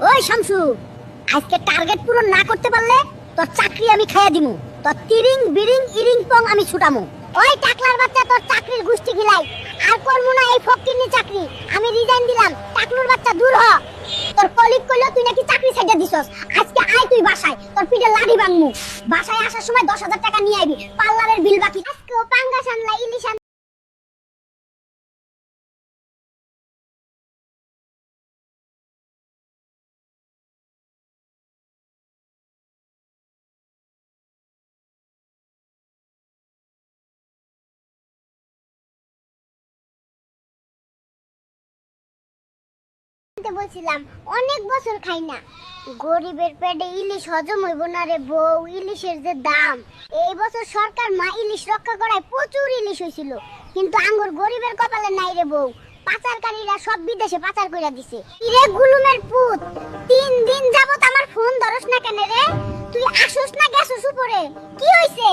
ওই শামসু, আজকে টার্গেট পূরণ না করতে পারলে তোর চাকরি আমি খাইয়া দিমু। তোর তিরিং, বিরিং, ইরিং, পং আমি ছুটামু। ওই টাকলার বাচ্চা তোর চাকরির গুষ্টি গিলাই। আর করব না এই ফকিরনি চাকরি। আমি রিজাইন দিলাম। টাকলুর বাচ্চা দূর হ। তোর কলিগ কইলো, তুই নাকি চাকরি ছেড়ে দিছস? আজকে আয় তুই বাসায়। তোর পিঠে লাঠি ভাঙমু। বাসায় আসার সময় দশ হাজার টাকা নিয়ে আইবি। পার্লারের বিল বাকি আনতে বলছিলাম, অনেক বছর খাই না। গরিবের পেটে ইলিশ হজম হইব না রে বউ, ইলিশের যে দাম। এই বছর সরকার মা ইলিশ রক্ষা করায় প্রচুর ইলিশ হয়েছিল কিন্তু আঙ্গুর গরিবের কপালে নাই রে বউ। পাচারকারীরা সব বিদেশে পাচার কইরা দিছে। ইরে গুলুমের পুত, তিন দিন যাবত আমার ফোন ধরস না কেন রে? তুই আসোস না গেছস উপরে। কি হইছে?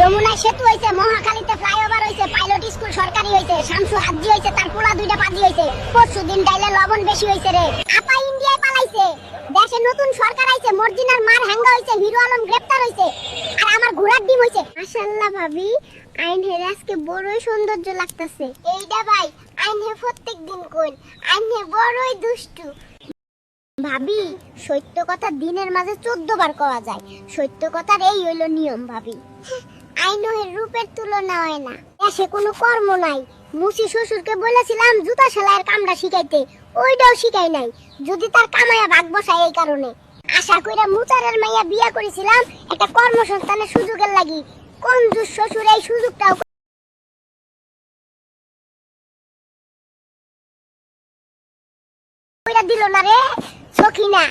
যমুনায় সেতু হইছে, মহাখালীতে ফ্লাইওভার হইছে পাইলট স্কুল সরকারি হইছে, শামসু হাজি হইছে, তার পোলা দুইটা পাজি হইছে। পরশু দিন ডাইলে লবণ বেশি হইছে রে। আপা ইন্ডিয়ায় পালাইছে। দেশে নতুন সরকার আইছে, মর্জিনার মার হাঙ্গা হইছে, হিরো আলম গ্রেফতার হইছে। আর আমার ঘোড়ার ডিম মাশাআল্লাহ ভাবি, আইন হে আজকে বড়ই সৌন্দর্য লাগতাছে। এইটা ভাই, আইন হে প্রত্যেক দিন কইন, আইন হে বড়ই দুষ্টু। ভাবি, সত্য কথা দিনের মাঝে চোদ্দ বার কওয়া যায়। সত্য কথার এই হইল নিয়ম ভাবি। আইনের রূপের তুলনা হয় না। দেশে কোনো কর্ম নাই। মুসি শ্বশুরকে বলেছিলাম জুতা সেলাইয়ের কামড়া শিখাইতে। ওইটাও শিখাই নাই। যদি তার কামায়া ভাগ বসায় এই কারণে। আশা কইরা মুচারের মাইয়া বিয়া করেছিলাম, একটা কর্মসংস্থানের সুযোগের লাগি। কোন শ্বশুর এই সুযোগটাও দিল না রে, সখিনা।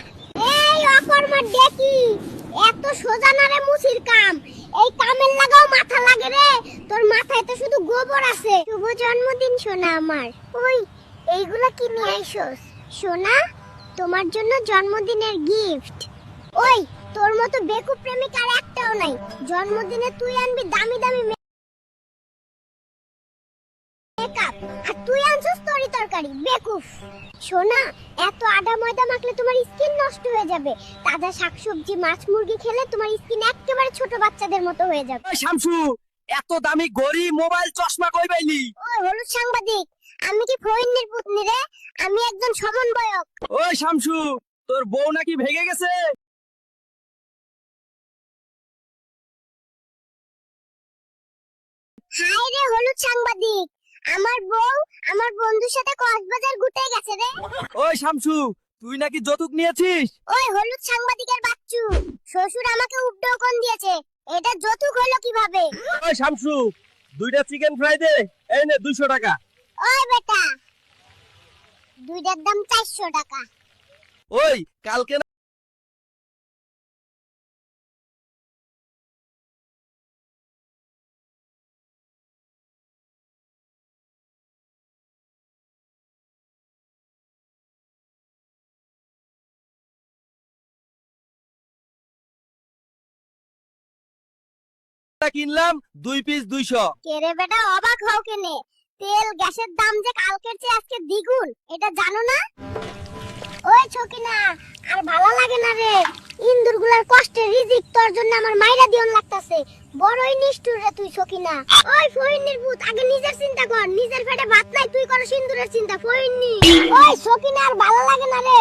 এই অকর্মার দেখি, এত সোজা না রে মুসির কাম। এই কামের জন্মদিন, সোনা, আমার। ওই, এইগুলা কি নিয়ে আইসোস? সোনা, তোমার জন্য জন্মদিনের গিফট ওই, তোর মতো বেকুব প্রেমিক আর একটাও নাই। জন্মদিনে তুই আনবি দামি দামি মেকআপ আর তুই আনছিস তরি তরকারি, বেকুফ। সোনা, এত আদা ময়দা মাখলে তোমার স্কিন নষ্ট হয়ে যাবে। তাজা শাকসবজি, মাছ মুরগি খেলে তোমার স্কিন একেবারে ছোট বাচ্চাদের মতো হয়ে যাবে। শামসু এত দামি ঘড়ি মোবাইল চশমা কই পাইলি? ওই হলুদ সাংবাদিক। আমি কি ফইন্নির পুতনি রে? আমি একজন সমন্বয়ক। ওই শামসু তোর বউ নাকি ভেগে গেছে? হাই রে হলুদ সাংবাদিক। আমার বউ আমার বন্ধুর সাথে কক্সবাজার ঘুরতে গেছে রে। ওই শামসু তুই নাকি যৌতুক নিয়েছিস? ওই হলুদ সাংবাদিকের বাচ্চু। শ্বশুর আমাকে উপঢৌকন দিয়েছে। এটা যৌতুক হলো কীভাবে? ওই শামসু দুইটা চিকেন ফ্রাই দে এই নে দুইশো টাকা। ওই বেটা দুইটার দাম চারশো টাকা। ওই কালকে না কিনলাম, দুই পিস দুইশো। কেরে বেটা, অবাক হও কেনে? তেল, গ্যাসের দাম যে কালকের চেয়ে আজকে দ্বিগুণ, এটা জানো না? ওই ছকিনা, আর ভালো লাগে না রে। ইন্দুরগুলার কষ্টে রিজিক তোর জন্য আমার মাইরা দিয়ন লাগতাছে। বড়ই নিষ্ঠুর রে তুই ছকিনা। ওই ফইন্নির ভূত, আগে নিজের চিন্তা কর। নিজের পেটে ভাত নাই, তুই কর সিন্দুরের চিন্তা, ফইন্নি। ওই ছকিনা, আর ভালো লাগে না রে।